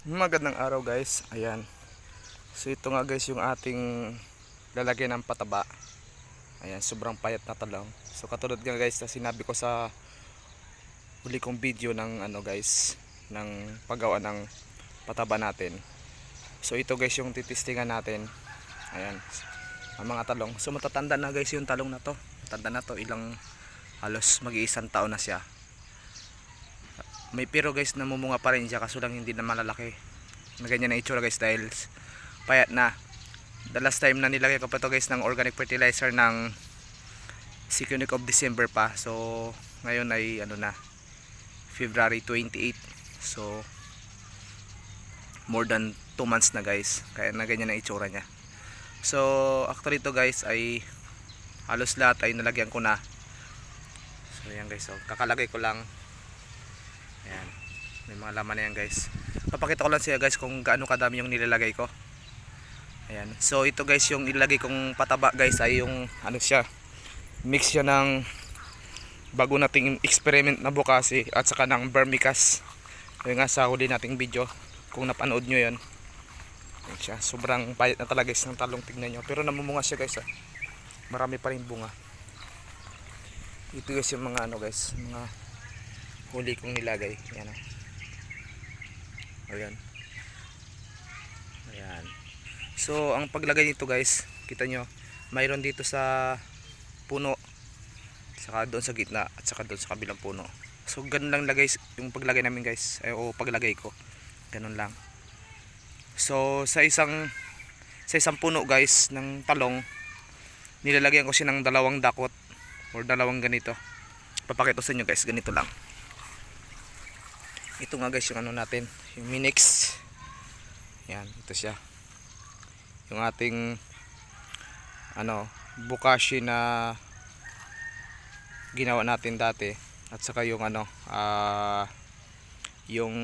Magandang araw guys. Ayan. So ito nga guys yung ating lalagyan ng pataba. Ayan, sobrang payat na talong. So katulad nga guys na sinabi ko sa huli kong video ng ano guys, ng paggawa ng pataba natin. So ito guys yung titistingan natin. Ayan. Ang mga talong. So matatanda na guys yung talong na to. Tanda na to ilang halos mag-iisang taon na siya. May pero guys namumunga pa rin siya kaso lang hindi na malalaki. Na ganyan na itsura guys dahil payat na. The last time na nilagay ko pa to guys ng organic fertilizer ng second of December pa. So ngayon ay ano na February 28. So more than 2 months na guys. Kaya na ganyan na itsura niya. So actually to guys ay halos lahat ay nalagyan ko na. So yan guys, so kakalagay ko lang Ayan. May mga laman na yan guys. Papakita ko lang siya guys kung gaano kadami yung nilalagay ko. Ayan. So ito guys yung ilalagay kong pataba guys ay yung ano siya. Mix siya ng bago nating experiment na bukasi at saka ng vermicast. Yung nga sa huli nating video kung napanood nyo yan. Ayan siya. Sobrang payat na talaga guys ng talong tignan nyo. Pero namumunga siya guys. Ah. Marami pa rin bunga. Ito guys yung mga ano guys. Mga huli kong nilagay. Yan o ayan. Ayan. So ang paglagay nito guys kita nyo mayroon dito sa puno saka doon sa gitna at saka doon sa kabilang puno. So ganun lang lagay yung paglagay namin guys ay, o paglagay ko. Ganun lang. So sa isang sa isang puno guys ng talong nilalagyan ko siya ng dalawang dakot or dalawang ganito. Papakita sa inyo guys ganito lang ito nga guys yung ano natin yung minix. Yan ito siya. Yung ating ano bukashi na ginawa natin dati. At saka yung ano ah yung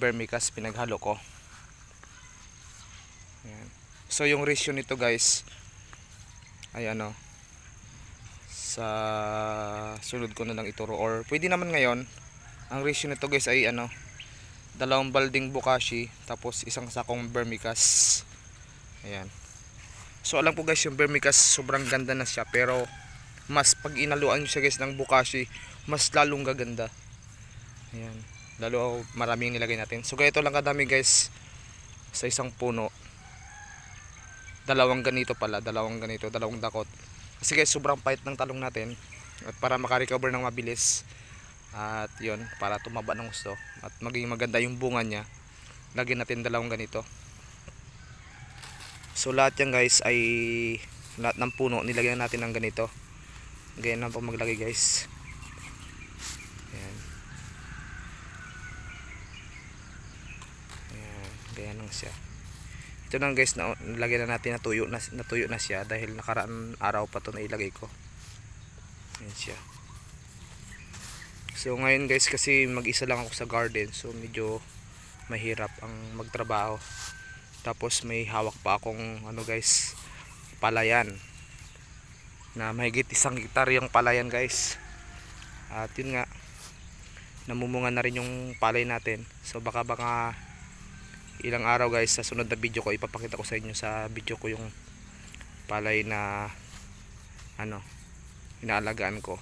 vermicast pinaghalo ko. Yan. so yung ratio nito guys ay ano sa sunod ko na lang ituro or pwede naman ngayon. Ang ratio nito guys ay ano dalawang balding bukashi tapos isang sakong vermicast. Ayan. So alam ko guys yung vermicast sobrang ganda na siya pero mas pag inaluan nyo siya guys ng bukashi mas lalong gaganda. Ayan. Lalo maraming nilagay natin. So ganito lang kadami guys sa isang puno. Dalawang ganito pala dalawang ganito dalawang dakot. Kasi guys sobrang pait ng talong natin at para makarecover ng mabilis at yun para tumaba ng gusto at maging maganda yung bunga niya lagyan natin dalawang ganito. So lahat yan guys ay lahat ng puno nilagyan natin ng ganito. Ganyan lang po maglagay guys. Ayan. Ayan ganyan lang siya. Ito lang guys na nilagyan na natin natuyo na, natuyo na siya dahil nakaraan araw pa to na ilagay ko. Ayan siya So ngayon guys kasi mag-isa lang ako sa garden so medyo mahirap ang magtrabaho. Tapos may hawak pa akong ano guys palayan na mahigit isang hektar yung palayan guys. At yun nga namumunga na rin yung palay natin. So baka baka ilang araw guys sa sunod na video ko ipapakita ko sa inyo sa video ko yung palay na ano inaalagaan ko.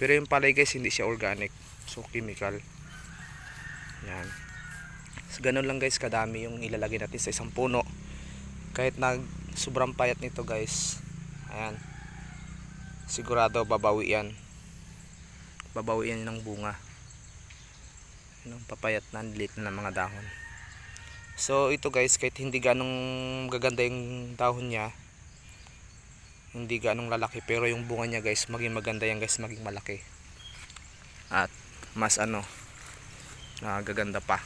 Pero yung palay guys, hindi siya organic. So, chemical. Yan. So, ganun lang guys, kadami yung ilalagay natin sa isang puno. Kahit nag sobrang payat nito guys. Ayan. Sigurado babawi yan. Babawi yan ng bunga. Yung papayat na, liit na ng mga dahon. So, ito guys, kahit hindi ganong gaganda yung dahon niya, hindi ganong lalaki pero yung bunga niya guys maging maganda yan guys maging malaki. At mas ano uh, gaganda pa.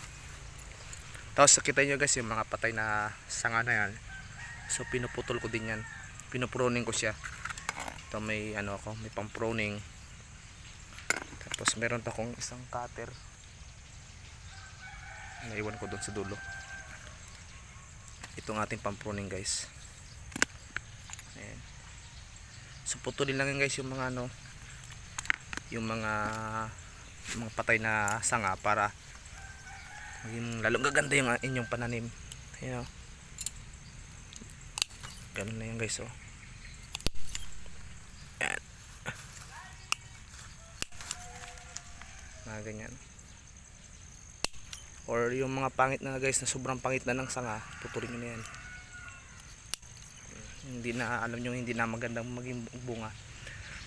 Tapos kita nyo guys yung mga patay na sanga na yan. So pinuputol ko din yan. Pinupruning ko siya. Ito may ano ako may pang pruning tapos meron pa akong isang cutter. Naiwan ko doon sa dulo. Itong ating pang pruning guys ayan So putulin lang yan guys yung mga ano yung mga yung mga patay na sanga para maging lalong gaganda yung ah, inyong pananim. Ayan o ganun na yan guys oh. Ayan. mga ganyan. Or yung mga pangit na guys na sobrang pangit na ng sanga tuturin nyo na yan hindi na alam nyo hindi na magandang maging bunga.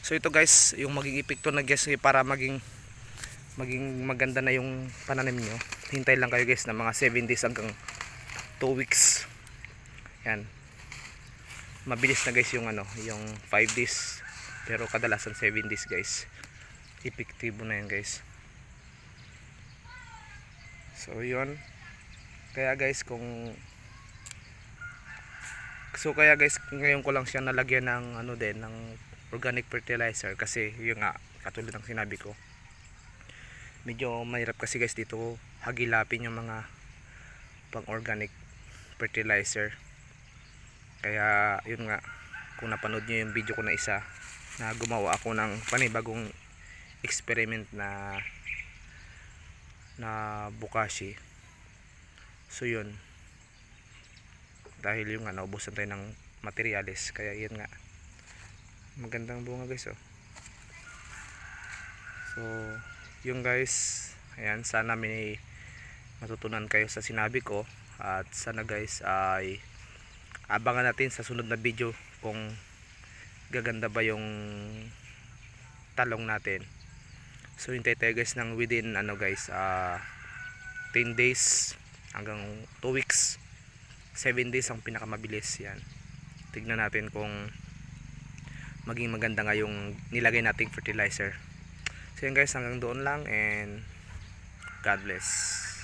So ito guys yung maging epekto na guys eh, para maging maging maganda na yung pananim nyo hintay lang kayo guys na mga 7 days hanggang 2 weeks. Yan. Mabilis na guys yung ano yung 5 days. Pero kadalasan 7 days guys epektibo na yan guys. So yun. Kaya guys kung so kaya guys ngayon ko lang siya nalagyan ng ano din ng organic fertilizer kasi yun nga katulad ng sinabi ko medyo mahirap kasi guys dito hagilapin yung mga pang organic fertilizer. Kaya yun nga kung napanood nyo yung video ko na isa na gumawa ako ng panibagong experiment na na bukashi so yun dahil yung nga naubusan tayo ng materyales kaya yun nga. Magandang bunga guys oh. So yung guys. Ayan sana may matutunan kayo sa sinabi ko. At sana guys ay abangan natin sa sunod na video kung gaganda ba yung talong natin. So hintay tayo guys ng within ano guys ah 10 days hanggang 2 weeks 7 days ang pinakamabilis yan. Tignan natin kung maging maganda nga yung nilagay nating fertilizer. So yun guys hanggang doon lang and God bless